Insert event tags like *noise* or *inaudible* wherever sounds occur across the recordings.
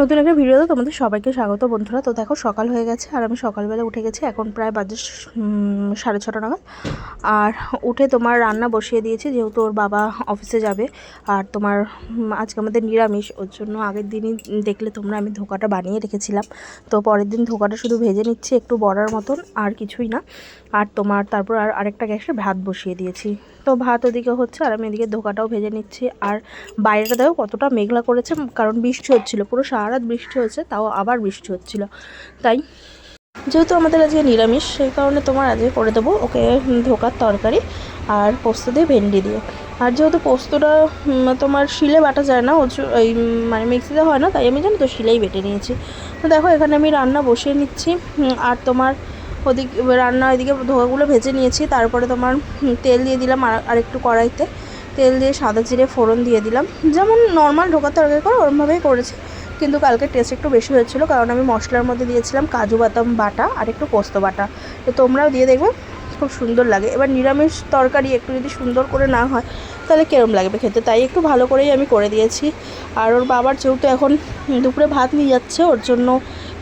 নতুন একটা ভিডিওতে তোমাদের সবাইকে স্বাগত বন্ধুরা। তো দেখো, সকাল হয়ে গেছে আর আমি সকালবেলা উঠে গেছি, এখন প্রায় বাজে সাড়ে ছটা নাগাদ। আর উঠে তোমার রান্না বসিয়ে দিয়েছি, যেহেতু ওর বাবা অফিসে যাবে। আর তোমার আজকে আমাদের নিরামিষ, ওর জন্য আগের দিনই দেখলে তোমরা আমি ধোকাটা বানিয়ে রেখেছিলাম। তো পরের দিন ধোকাটা শুধু ভেজে নিচ্ছি, একটু বড়ার মতন, আর কিছুই না। আর তোমার, তারপর আর আরেকটা গ্যাসে ভাত বসিয়ে দিয়েছি। তো ভাত ওদিকে হচ্ছে আর আমি এদিকে ধোকাটাও ভেজে নিচ্ছি। আর বাইরেটা দেখো কতটা মেঘলা করেছে, কারণ বৃষ্টি হচ্ছিল, পুরো সারা রাত বৃষ্টি হচ্ছে তাও আবার বৃষ্টি হচ্ছিল। তাই যেহেতু আমাদের আজকে নিরামিষ, সেই কারণে তোমার আজকে করে দেবো ওকে ধোকার তরকারি আর পোস্ত দিয়ে ভেন্ডি দিয়ে। আর যেহেতু পোস্তটা তোমার শিলে বাটা যায় না এই মানে মিক্সিতে হয় না, তাই আমি জানি তো শিলেই বেটে নিয়েছি। তো দেখো এখানে আমি রান্না বসিয়ে নিচ্ছি আর তোমার ওদিক, রান্না এদিকে ধোকাগুলো ভেজে নিয়েছি, তারপরে তোমার তেল দিয়ে দিলাম আর, আরেকটু কড়াইতে। তেল দিয়ে সাদা জিরে ফোড়ন দিয়ে দিলাম। যেমন নর্মাল ঢোকার তরকারি করে ওরমভাবেই করেছি, কিন্তু কালকে টেস্ট একটু বেশি হয়েছিল, কারণ আমি মশলার মধ্যে দিয়েছিলাম কাজু বাদাম বাটা আর একটু পোস্ত বাটা। তো তোমরাও দিয়ে দেখবে, খুব সুন্দর লাগে। এবার নিরামিষ তরকারি একটু যদি সুন্দর করে না হয়, তাহলে কেরম লাগবে খেতে? তাই একটু ভালো করেই আমি করে দিয়েছি। আর ওর বাবার যেহেতু এখন দুপুরে ভাত নিয়ে যাচ্ছে, ওর জন্য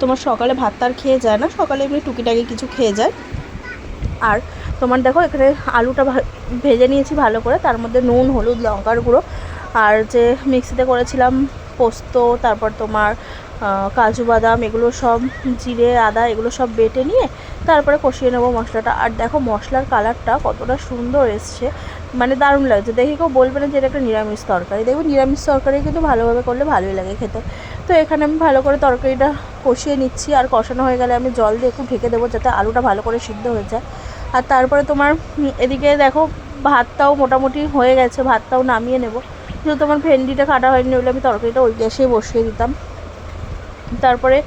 তোমার সকালে ভাত তার খেয়ে যায় না, সকালে এমনি টুকিটাকি কিছু খেয়ে যায়। আর তোমার দেখো, এখানে আলুটা ভেজে নিয়েছি ভালো করে, তার মধ্যে নুন, হলুদ, লঙ্কার গুঁড়ো, আর যে মিক্সিতে করেছিলাম পোস্ত, তারপর তোমার কাজু বাদাম, এগুলো সব জিরে, আদা, এগুলো সব বেটে নিয়ে তারপরে কষিয়ে নেব মশলাটা। আর দেখো, মশলার কালারটা কতটা সুন্দর এসছে। মানে দারুণ লাগছে দেখে কেউ বলবে না যে এটা একটা নিরামিষ তরকারি। দেখবে নিরামিষ তরকারি কিন্তু ভালোভাবে করলে ভালোই লাগে খেতে। তো এখানে আমি ভালো করে তরকারিটা কষিয়ে নিচ্ছি। আর কষানো হয়ে গেলে আমি জল দিয়ে একটু ঢেকে দেবো যাতে আলুটা ভালো করে সিদ্ধ হয়ে যায়। আর তারপরে তোমার এদিকে দেখো ভাতটাও মোটামুটি হয়ে গেছে। ভাতটাও নামিয়ে নেব। যেহেতু তোমার ভেন্ডিটা কাটা হয়নি ওইলে আমি তরকারিটা ওই গ্যাসে বসিয়ে দিতাম। তারপরে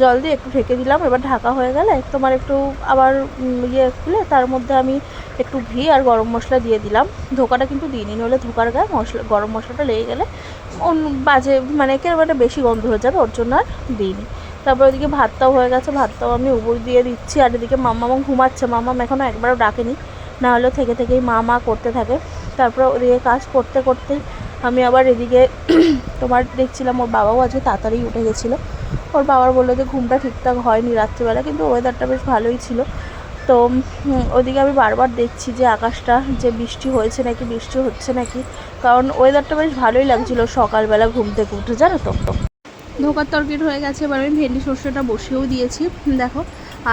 জল দিয়ে একটু ঢেকে দিলাম। এবার ঢাকা হয়ে গেলে তোমার একটু আবার ইয়ে খুলে তার মধ্যে আমি একটু ঘি আর গরম মশলা দিয়ে দিলাম। ধোকাটা কিন্তু দিইনি, নইলে ধোকার গায়ে মশলা, গরম মশলাটা লেগে গেলে বাজে মানে কেরম একটা বেশি গন্ধ হয়ে যাবে, ওর জন্য আর দিইনি। তারপর ওদিকে ভাতটাও হয়ে গেছে, ভাতটাও আমি উপর দিয়ে দিচ্ছি, আর এদিকে মাম্মা ঘুমাচ্ছে মাম্মাম এখনও একবারও ডাকেনি, না হলেও থেকে থেকেই মা মা করতে থাকে। তারপর ওদিকে কাজ করতে করতে আমি আবার এদিকে *clears throat* তোমার দেখছিলাম, ওর বাবাও আজকে তাড়াতাড়ি উঠে গেছিল। ওর বাবার বলল যে, ঘুমটা ঠিকঠাক হয়নি রাত্রিবেলা, কিন্তু ওয়েদারটা বেশ ভালোই ছিল। তো ওদিকে আমি বারবার দেখছি যে আকাশটা যে বৃষ্টি হয়েছে নাকি, বৃষ্টি হচ্ছে নাকি, কারণ ওয়েদারটা বেশ ভালোই লাগছিল সকালবেলা ঘুম থেকে উঠে, জানো তো? ধোকার তরকারি হয়ে গেছে, এবার আমি ভেন্ডি সর্ষেটা বসিয়েও দিয়েছি। দেখো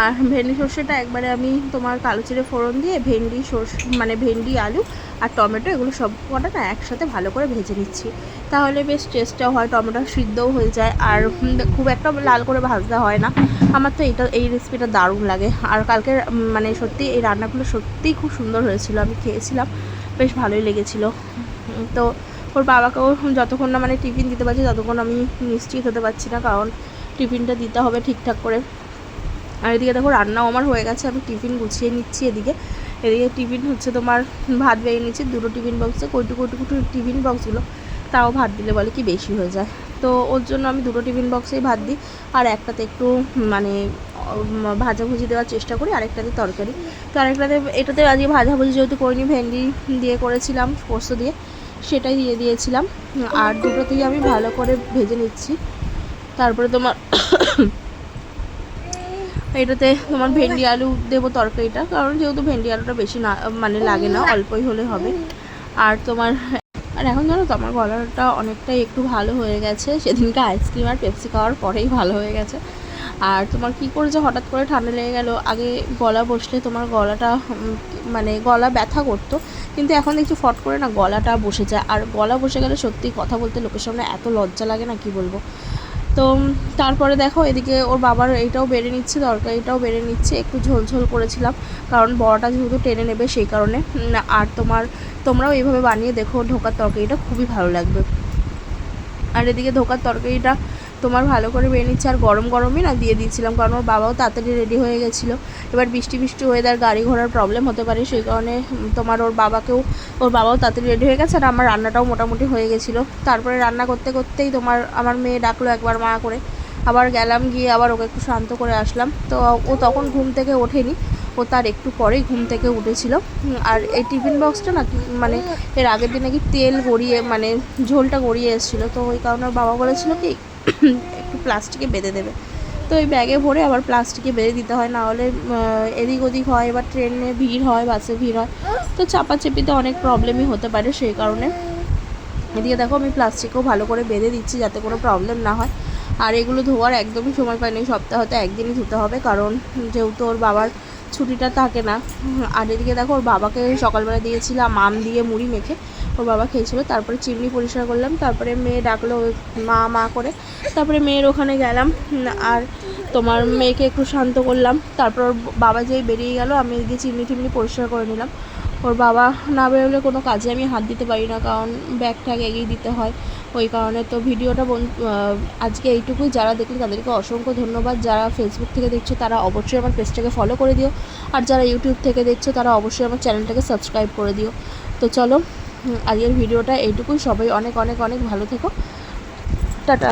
আর ভেন্ডি সর্ষেটা একবারে আমি তোমার কালো চিড়ে ফোড়ন দিয়ে ভেন্ডি সর্ষে মানে ভেন্ডি, আলু আর টমেটো এগুলো সব কটা না একসাথে ভালো করে ভেজে নিচ্ছি। তাহলে বেশ টেস্টটাও হয়, টমেটো সিদ্ধও হয়ে যায় আর খুব একটা লাল করে ভাজতে হয় না। আমার তো এইটা এই রেসিপিটা দারুণ লাগে। আর কালকে মানে সত্যি এই রান্নাগুলো সত্যিই খুব সুন্দর হয়েছিল, আমি খেয়েছিলাম, বেশ ভালোই লেগেছিলো। তো ওর বাবাকেও যতক্ষণ না মানে টিফিন দিতে পারছি, ততক্ষণ আমি নিশ্চিত হতে পারছি না, কারণ টিফিনটা দিতে হবে ঠিকঠাক করে। আর এদিকে দেখো, রান্নাও আমার হয়ে গেছে, আমি টিফিন গুছিয়ে নিচ্ছি এদিকে। এদিকে টিফিন হচ্ছে তোমার ভাত বেরিয়ে নিচ্ছি দুটো টিফিন বক্সে কইটু কইটু কইটু টিফিন বক্সগুলো তাও ভাত দিলে বলে কি বেশি হয়ে যায়। তো ওর জন্য আমি দুটো টিফিন বক্সেই ভাত দিই, আর একটাতে একটু মানে ভাজাভুজি দেওয়ার চেষ্টা করি, আরেকটাতে তরকারি। তো আরেকটাতে, এটাতে আজকে ভাজাভুজি যেহেতু করিনি, ভেন্ডি দিয়ে করেছিলাম, পোস্ত দিয়ে, সেটাই দিয়ে দিয়েছিলাম। আর দুটোতেই আমি ভালো করে ভেজে নিচ্ছি। তারপরে তোমার এটাতে তোমার ভেন্ডি আলু দেবো তরকারিটা, কারণ যেহেতু ভেন্ডি আলুটা বেশি না মানে লাগে না, অল্পই হলে হবে। আর তোমার, আর এখন জানো তো, আমার গলাটা অনেকটাই একটু ভালো হয়ে গেছে। সেদিনকে আইসক্রিম আর পেপসি খাওয়ার পরেই ভালো হয়ে গেছে। আর তোমার কি করেছে, হঠাৎ করে ঠান্ডা লেগে গেল। আগে গলা বসলে তোমার গলাটা মানে গলা ব্যথা করতো, কিন্তু এখন দেখছি ফট করে না গলাটা বসে যায়। আর গলা বসে গেলে সত্যি কথা বলতে লোকের সামনে এত লজ্জা লাগে না, কি বলব? তো তারপরে দেখো, এদিকে ওর বাবার এটাও বেড়ে নিচ্ছে তরকারিটাও বেড়ে নিচ্ছে, একটু ঝোলঝোল ঝোল করেছিলাম, কারণ বড়াটা যেহেতু টেনে নেবে সেই কারণে। আর তোমার, তোমরাও এইভাবে বানিয়ে দেখো, ঢোকার তরকারিটা খুবই ভালো লাগবে। আর এদিকে ধোকার তরকারিটা তোমার ভালো করে বেড়ে নিচ্ছে আর গরম গরমই না দিয়ে দিয়েছিলাম, কারণ ওর বাবাও তাড়াতাড়ি রেডি হয়ে গেছিল। এবার বৃষ্টি বৃষ্টি ওয়েদার গাড়ি ঘোড়ার প্রবলেম হতে পারে, সেই কারণে তোমার ওর বাবাকেও, ওর বাবাও তাড়াতাড়ি রেডি হয়ে গেছে আর আমার রান্নাটাও মোটামুটি হয়ে গেছিল। তারপরে রান্না করতে করতেই তোমার, আমার মেয়ে ডাকলো একবার মা করে। আবার গেলাম গিয়ে আবার ওকে একটু শান্ত করে আসলাম। তো ও তখন ঘুম থেকে ওঠেনি, ও তার একটু পরেই ঘুম থেকে উঠেছিল। আর এই টিফিন বক্সটা না মানে এর আগের দিনে কি তেল গড়িয়ে মানে ঝোলটা গড়িয়ে এসেছিল। তো ওই কারণে বাবা বলেছিল কি একটু প্লাস্টিকে বেঁধে দেবে। তো এই ব্যাগে ভরে আবার প্লাস্টিকে বেঁধে দিতে হয় না হলে এদিক ওদিক হয় বা ট্রেনে ভিড় হয়, বাসে ভিড় হয়। তো চাপাচাপিতে অনেক প্রবলেমই হতে পারে সেই কারণে। এদিকে দেখো আমি প্লাস্টিকও ভালো করে বেঁধে দিচ্ছি যাতে কোনো প্রবলেম না হয়। আর এগুলো ধোয়ার একদমই সময় পাইনি সপ্তাহতে একদিনই ধুতে হবে, কারণ যেহেতু ওর বাবার ছুটিটা থাকে না। আর এদিকে দেখো, ওর বাবাকে সকালবেলা দিয়েছিলাম আম দিয়ে মুড়ি মেখে। ওর বাবা খেয়েছিল, তারপরে চিমনি পরিষ্কার করলাম, তারপরে মেয়ে ডাকলো মা মা করে। তারপরে মেয়ের ওখানে গেলাম আর তোমার মেয়েকে একটু শান্ত করলাম। তারপর বাবা যেই বেরিয়ে গেল, আমি এদিকে চিমনি টিমনি পরিষ্কার করে নিলাম। ওর বাবা না বেরোলে কোনো কাজে আমি হাত দিতে পারি না, কারণ ব্যাগ ট্যাগ এগিয়ে দিতে হয়। ওই কারণে তো ভিডিওটা আজকে এইটুকুই। যারা দেখলে তাদেরকে অসংখ্য ধন্যবাদ। যারা ফেসবুক থেকে দেখছ তারা অবশ্যই আমার পেজটাকে ফলো করে দিও। আর যারা ইউটিউব থেকে দেখছ তারা অবশ্যই আমার চ্যানেলটাকে সাবস্ক্রাইব করে দিও। তো চলো আজকের ভিডিওটা এইটুকুই। সবাই অনেক অনেক অনেক ভালো থেকো। টাটা।